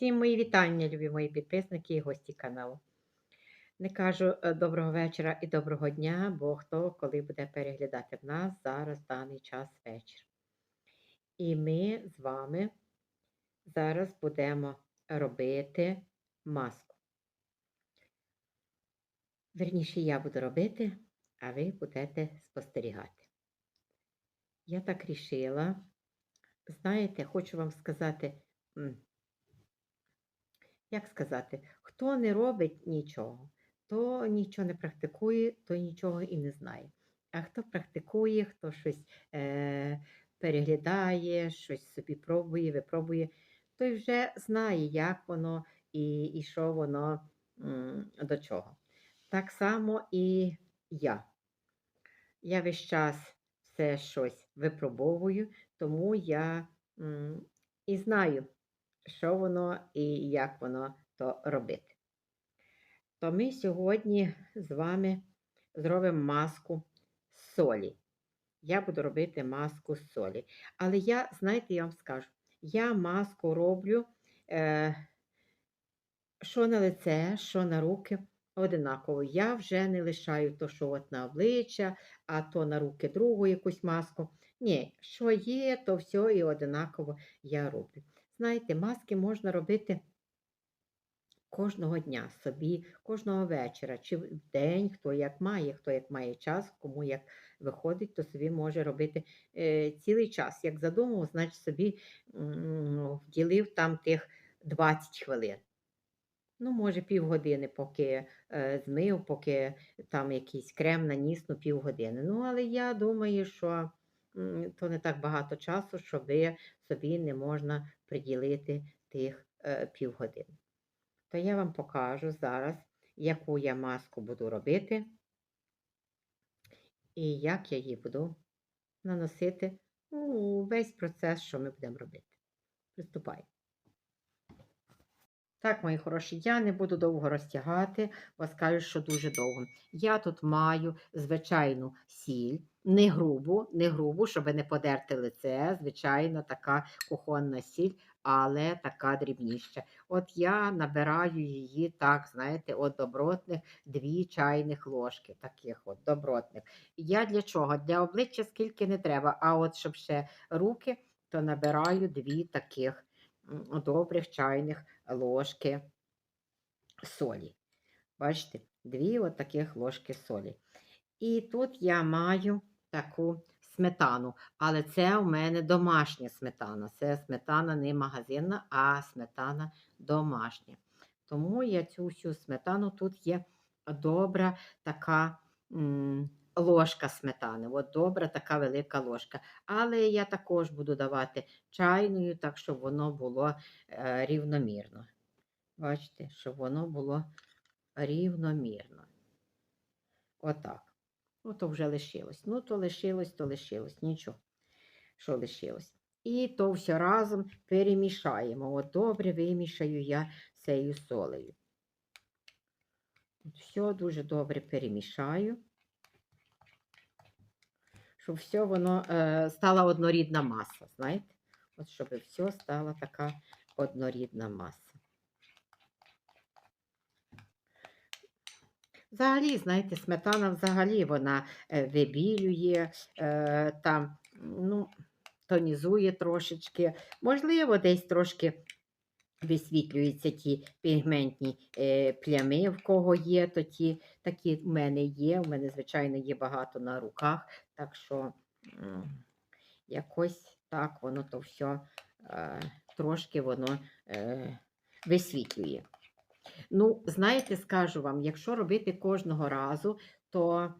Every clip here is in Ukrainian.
Усім мої вітання, любі мої підписники і гості каналу. Не кажу е, доброго вечора і доброго дня, бо хто коли буде переглядати в нас зараз в даний час вечір. І ми з вами зараз будемо робити маску. Верніше, я буду робити, а ви будете спостерігати. Я так рішила. Знаєте, хочу вам сказати. Як сказати, хто не робить нічого, то нічого не практикує, то нічого і не знає. А хто практикує, хто щось е, переглядає, щось собі пробує, випробує, той вже знає, як воно і, і що воно до чого. Так само і я. Я весь час все щось випробовую, тому я і знаю, що воно і як воно то робити. То ми сьогодні з вами зробимо маску з солі. Я буду робити маску з солі. Але я, знаєте, я вам скажу, я маску роблю, е, що на лице, що на руки, одинаково. Я вже не лишаю то, що от на обличчя, а то на руки другу якусь маску. Ні, що є, то все і одинаково я роблю. Знаєте, маски можна робити кожного дня собі, кожного вечора, чи в день, хто як має, хто як має час, кому як виходить, то собі може робити е, цілий час. Як задумав, значить собі вділив там тих 20 хвилин. Ну, може, півгодини, поки е, змив, поки там якийсь крем наніс, ну, півгодини. Ну, але я думаю, що то не так багато часу, щоб собі не можна приділити тих е, півгодин. То я вам покажу зараз, яку я маску буду робити і як я її буду наносити ну, весь процес, що ми будемо робити. Приступаємо. Так, мої хороші, я не буду довго розтягати, бо скажу, що дуже довго. Я тут маю звичайну сіль, не грубу, не грубу, щоб не подерти лице. Звичайно, така кухонна сіль, але така дрібніша. От я набираю її, так, знаєте, от добротних дві чайних ложки, таких от добротних. Я для чого? Для обличчя скільки не треба, а от щоб ще руки, то набираю дві таких добрих чайних ложки солі. Бачите, дві от таких ложки солі. І тут я маю таку сметану, але це у мене домашня сметана. Це сметана не магазинна, а сметана домашня. Тому я цю всю сметану тут є добра така м, ложка сметани. От добра така велика ложка. Але я також буду давати чайною, так щоб воно було е, рівномірно. Бачите, щоб воно було рівномірно. Отак. Ну, то вже лишилось. Ну, то лишилось, то лишилось. Нічого. Що лишилось. І то все разом перемішаємо. От добре вимішаю я цією солею. Все дуже добре перемішаю. Щоб все воно е, стала однорідна маса, знаєте? От щоб все стала така однорідна маса. Взагалі, знаєте, сметана взагалі вона е, вибілює, е, там, ну, тонізує трошечки. Можливо, десь трошки висвітлюються ті пігментні е, плями, в кого є, то ті такі в мене є. У мене, звичайно, є багато на руках, так що якось так воно то все е, трошки воно е, висвітлює. Ну, знаєте, скажу вам, якщо робити кожного разу, то,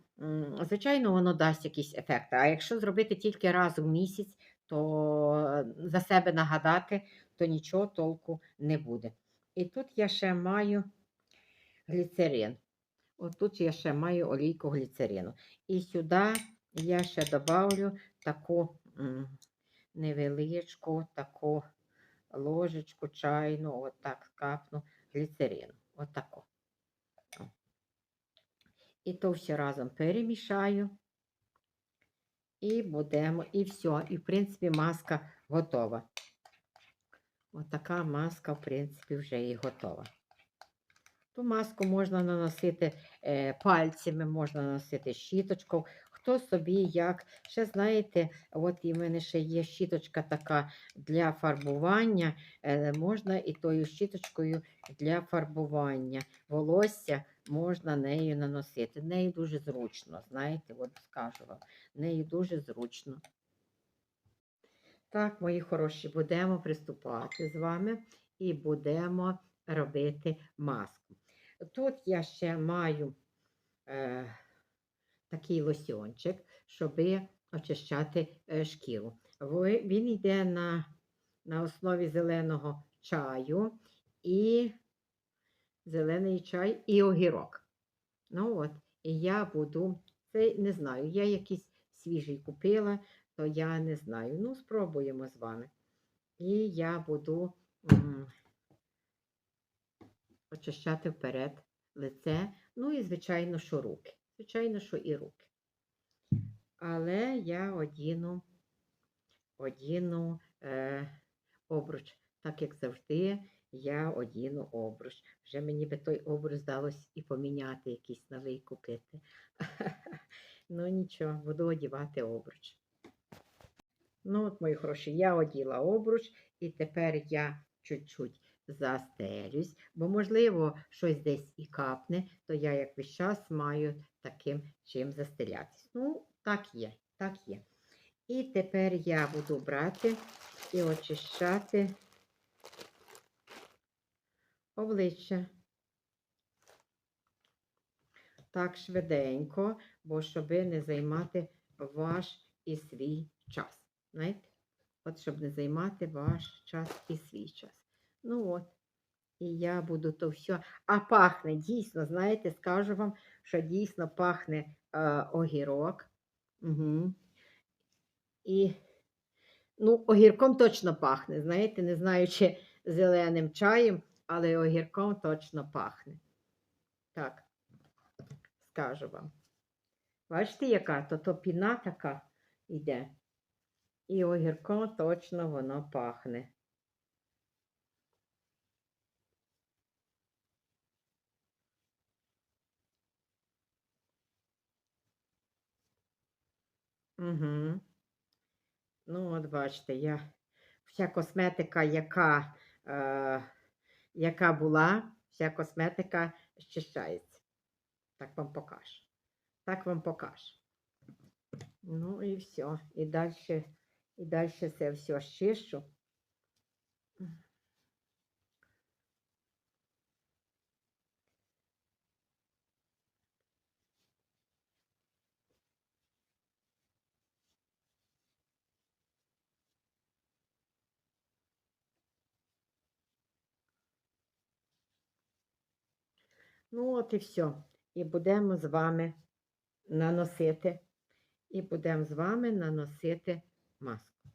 звичайно, воно дасть якийсь ефект. А якщо зробити тільки раз в місяць, то за себе нагадати, то нічого толку не буде. І тут я ще маю гліцерин. От тут я ще маю олійку гліцерину. І сюди я ще добавлю таку невеличку таку ложечку чайну, отак капну гліцерину. Отако. І то все разом перемішаю. І будемо, і все. І, в принципі, маска готова. Отака маска, в принципі, вже і готова. Ту маску можна наносити е, пальцями, можна наносити щіточкою. Хто собі як. Ще знаєте, от і в мене ще є щіточка така для фарбування. Е, можна і тою щіточкою для фарбування. Волосся можна нею наносити. Нею дуже зручно, знаєте, от скажу вам, нею дуже зручно. Так, мої хороші, будемо приступати з вами і будемо робити маску. Тут я ще маю е, такий лосьончик, щоб очищати е, шкіру. Він йде на, на основі зеленого чаю і зелений чай і огірок. Ну от, і я буду, це не знаю, я якийсь свіжий купила, то я не знаю. Ну, спробуємо з вами. І я буду очищати вперед лице, ну і, звичайно, що руки. Звичайно, що і руки. Але я одіну, одіну е, обруч, так як завжди, я одіну обруч. Вже мені би той обруч здалось і поміняти, якийсь новий купити. Ну нічого, буду одівати обруч. Ну, от, мої хороші, я оділа обруч, і тепер я чуть-чуть застелюсь, бо, можливо, щось десь і капне, то я як весь час маю таким чим застелятись. Ну, так є, так є. І тепер я буду брати і очищати обличчя. Так швиденько, бо щоб не займати ваш і свій час. Знаєте? От щоб не займати ваш час і свій час. Ну от. І я буду то все. А пахне дійсно, знаєте, скажу вам, що дійсно пахне е, огірок. Угу. І, ну, огірком точно пахне. Знаєте, не знаю, чи зеленим чаєм, але огірком точно пахне. Так, скажу вам. Бачите, яка? То, то піна така йде. І огірком точно воно пахне. Угу. Ну, от бачите, я вся косметика, яка, е, яка була, вся косметика щищається. Так вам покажу. Так вам покажу. Ну і все. І далі, і далі це все щищу. Ну, от і все. І будемо з вами наносити. І будемо з вами наносити маску.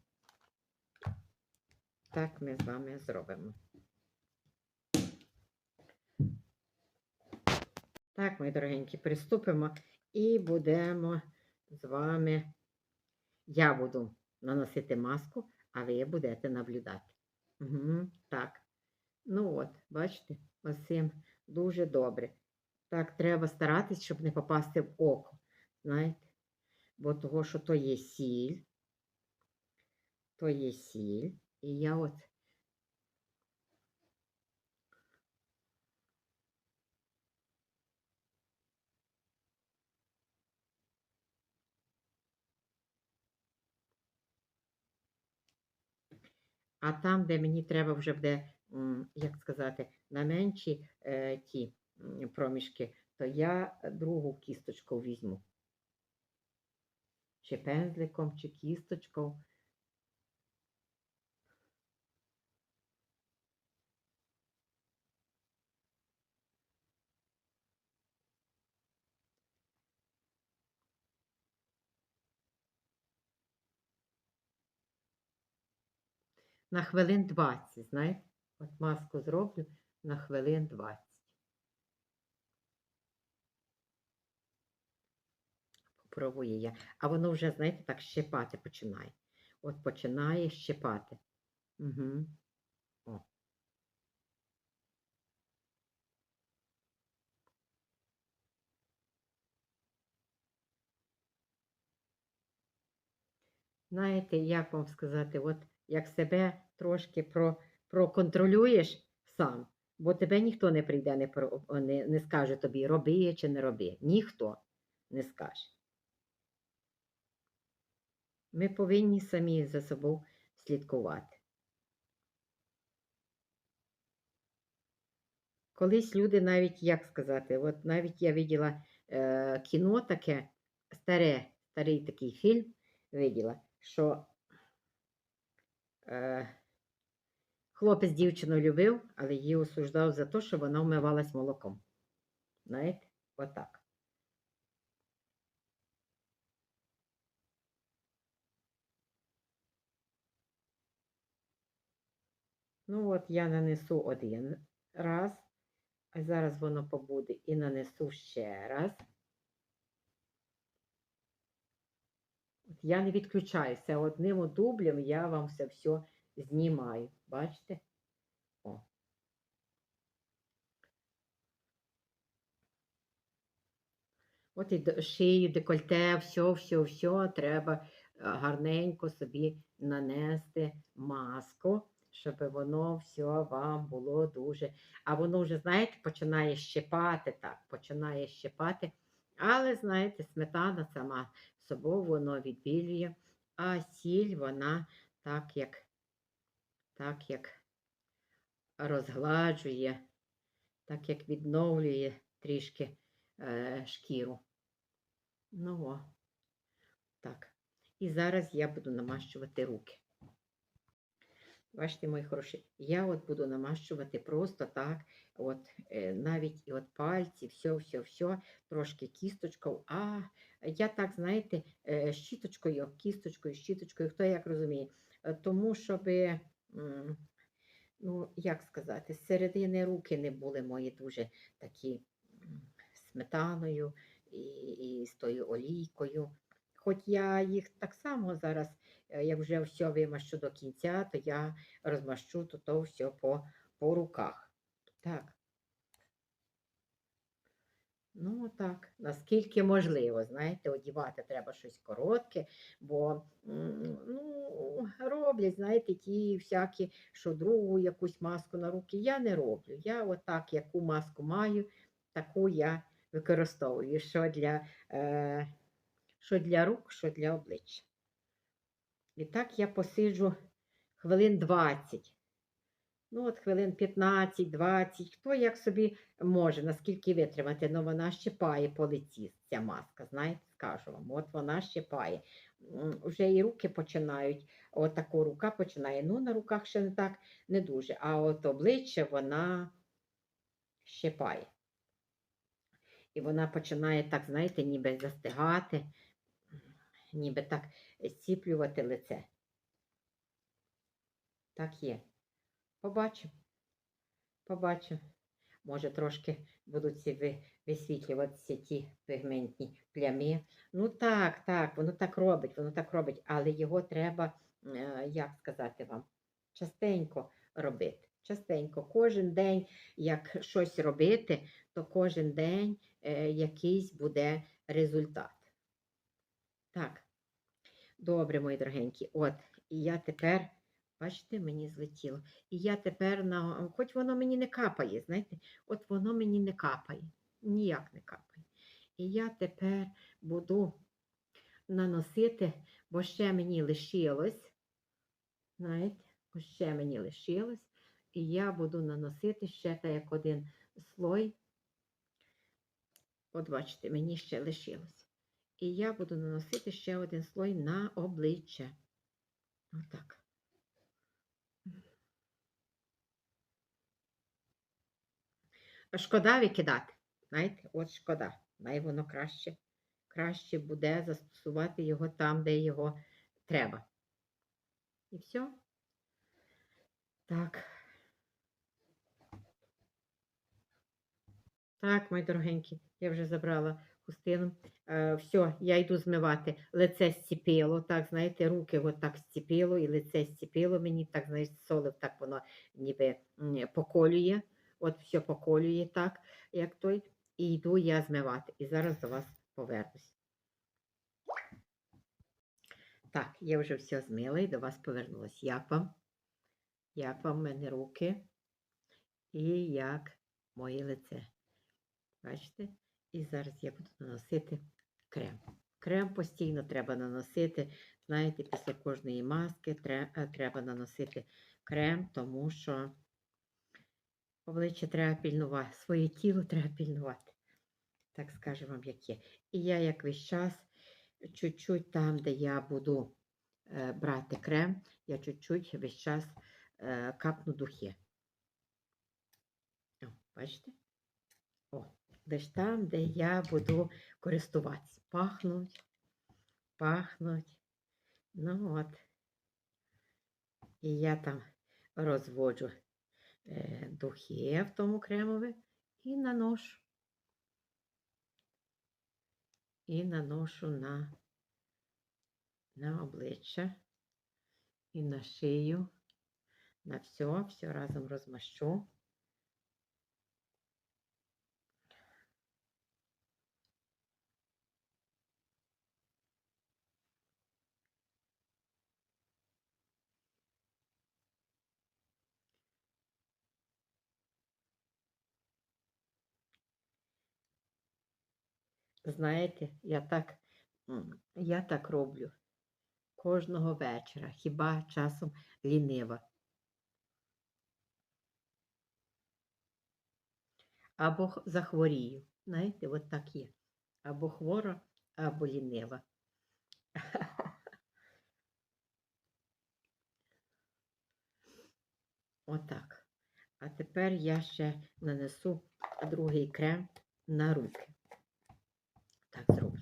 Так ми з вами зробимо. Так, мої дорогенькі, приступимо і будемо з вами. Я буду наносити маску, а ви будете наблюдати. Угу, так. Ну от, бачите, ось цим дуже добре. Так, треба старатись, щоб не попасти в око. Знаєте? Бо того, що то є сіль, то є сіль. І я от А там, де мені треба вже буде, як сказати, на менші е, ті проміжки, то я другу кісточку візьму. Чи пензликом, чи кісточкою. На хвилин 20, знаєте? От маску зроблю на хвилин 20. Попробую я. А воно вже, знаєте, так щепати починає. От починає щепати. Угу. О. Знаєте, як вам сказати, от як себе трошки про проконтролюєш сам, бо тебе ніхто не прийде, не, не, не скаже тобі, роби чи не роби. Ніхто не скаже. Ми повинні самі за собою слідкувати. Колись люди навіть, як сказати, от навіть я виділа е, кіно таке, старе, старий такий фільм, виділа, що е, хлопець дівчину любив, але її осуждав за те, що вона вмивалась молоком. Знаєте, отак. Ну, от я нанесу один раз, а зараз воно побуде і нанесу ще раз. Я не відключаюся. Одним дублем я вам це все знімаю. Бачите? О. От і шию, декольте, все, все, все треба е, гарненько собі нанести маску, щоб воно все вам було дуже. А воно вже, знаєте, починає щепати так, починає щепати. Але, знаєте, сметана сама собою воно відбілює, а сіль вона так як, так як розгладжує, так як відновлює трішки е, шкіру. Ну, о, так. І зараз я буду намащувати руки. Бачите, мої хороші, я от буду намащувати просто так, от е, навіть і от пальці, все, все, все, трошки кісточкою. А я так, знаєте, е, щіточкою, кісточкою, щіточкою, хто як розуміє. Е, Тому, щоб, ну, як сказати, з середини руки не були мої дуже такі сметаною і, і з тою олійкою. Хоч я їх так само зараз, е, як вже все вимащу до кінця, то я розмащу то, то все по, по руках. Так. Ну, так, наскільки можливо, знаєте, одівати треба щось коротке, бо ну, роблять, знаєте, ті всякі, що другу якусь маску на руки. Я не роблю. Я отак, яку маску маю, таку я використовую. Що для, е, що для рук, що для обличчя. І так я посиджу хвилин 20. Ну, от хвилин 15-20, хто як собі може, наскільки витримати, ну вона щипає по лиці, ця маска, знаєте, скажу вам, от вона щипає. М, Вже і руки починають, от таку рука починає. Ну, на руках ще не так, не дуже, а от обличчя вона щипає. І вона починає так, знаєте, ніби застигати, ніби так зціплювати лице. Так є. Побачимо. Побачимо. Може, трошки будуть ці висвітлюватися ті пігментні плями. Ну так, так, воно так робить, воно так робить, але його треба, е, як сказати вам, частенько робити. Частенько, кожен день, як щось робити, то кожен день е, якийсь буде результат. Так, добре, мої дорогенькі. От, і я тепер, бачите, мені злетіло. І я тепер, на, хоч воно мені не капає, знаєте, от воно мені не капає, ніяк не капає. І я тепер буду наносити, бо ще мені лишилось, знаєте, ще мені лишилось, і я буду наносити ще так як один слой. От бачите, мені ще лишилось. І я буду наносити ще один слой на обличчя. Отак. Шкода викидати. Знаєте, от шкода. Най воно краще, краще буде застосувати його там, де його треба. І все. Так. Так, мої дорогенькі, я вже забрала хустину. Е, все, я йду змивати. Лице зціпило, так, знаєте, руки от так зціпило, і лице зціпило мені, так, знаєте, солив, так воно ніби поколює. От все поколює так, як той. І йду я змивати. І зараз до вас повернусь. Так, я вже все змила і до вас повернулась. Як вам? Як вам в мене руки? І як моє лице? Бачите? І зараз я буду наносити крем. Крем постійно треба наносити. Знаєте, після кожної маски е, треба наносити крем, тому що обличчя треба пільнувати, своє тіло треба пільнувати. Так скажу вам, як є. І я як весь час, чуть-чуть там, де я буду е, брати крем, я чуть-чуть весь час е, капну духи. О, бачите? О, десь там, де я буду користуватися. Пахнуть, пахнуть. Ну от. І я там розводжу е, духи в тому кремове, і наношу. І наношу на, на обличчя і на шию. На все, все разом розмащу. Знаєте, я так, я так роблю кожного вечора, хіба часом лінива. Або захворію. Знаєте, от так є. Або хвора, або лінива. Отак. А тепер я ще нанесу другий крем на руки. Так зроблю.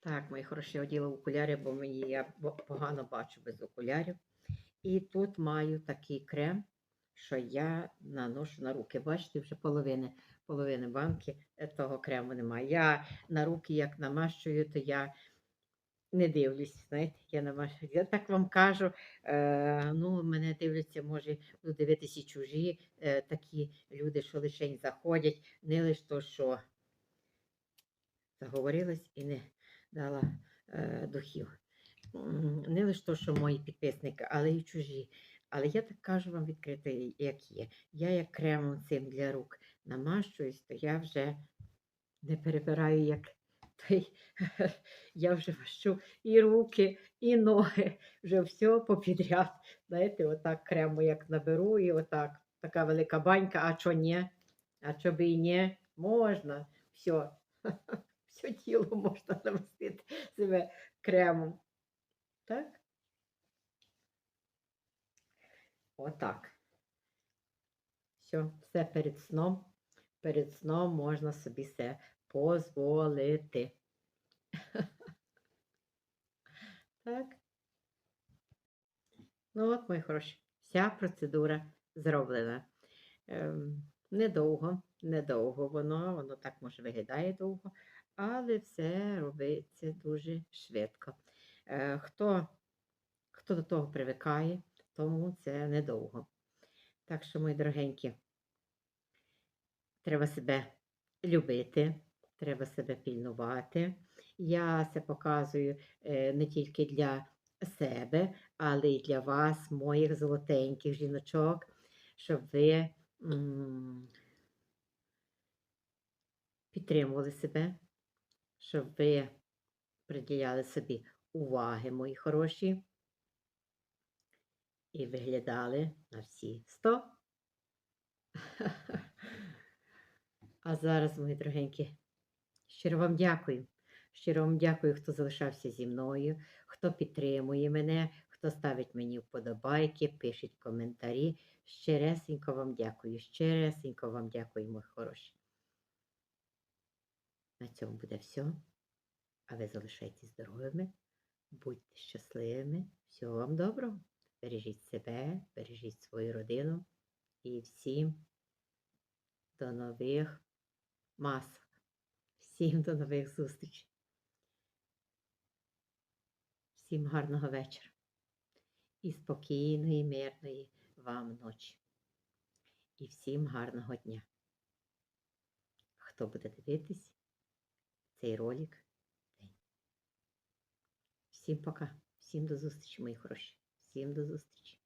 Так, мої хороші, оділа окуляри, бо мені я погано бачу без окулярів. І тут маю такий крем, що я наношу на руки. Бачите, вже половини, половини банки е, того крему немає. Я на руки, як намащую, то я не дивлюсь. Знаєте, я намащую. Я так вам кажу, е, ну, мене дивляться, може, ну, дивитися чужі е, такі люди, що лишень заходять, не лише то, що заговорилась і не дала е, духів. Не лише то, що мої підписники, але й чужі. Але я так кажу вам відкрито, як є. Я як кремом цим для рук намащуюсь, то я вже не перебираю, як той. Я вже мащу і руки, і ноги, вже все попідряд. Знаєте, отак крему як наберу, і отак. Така велика банька, а що ні? А що би і ні? Можна. Все. Все тіло можна намастити себе кремом. Так? Отак. Все, все перед сном. Перед сном можна собі все дозволити. Так. Ну от, мої хороші, вся процедура зроблена. Ем, недовго, недовго воно, воно так може виглядає довго, але все робиться дуже швидко. Е, хто, хто до того привикає, тому це недовго. Так що, мої дорогенькі, треба себе любити, треба себе пільнувати. Я це показую е, не тільки для себе, але й для вас, моїх золотеньких жіночок, щоб ви підтримували себе, щоб ви приділяли собі уваги, мої хороші, і виглядали на всі 100. А зараз, мої дорогенькі, щиро вам дякую. Щиро вам дякую, хто залишався зі мною, хто підтримує мене, хто ставить мені вподобайки, пишіть коментарі. Щиресенько вам дякую, щиресенько вам дякую, мої хороші. На цьому буде все. А ви залишайтесь здоровими, будьте щасливими. Всього вам доброго. Бережіть себе, бережіть свою родину і всім до нових масок. Всім до нових зустрічей. Всім гарного вечора і спокійної, мирної вам ночі. І всім гарного дня. Хто буде дивитись цей ролик? Всім пока. Всім до зустрічі, мої хороші. Всім до зустрічі.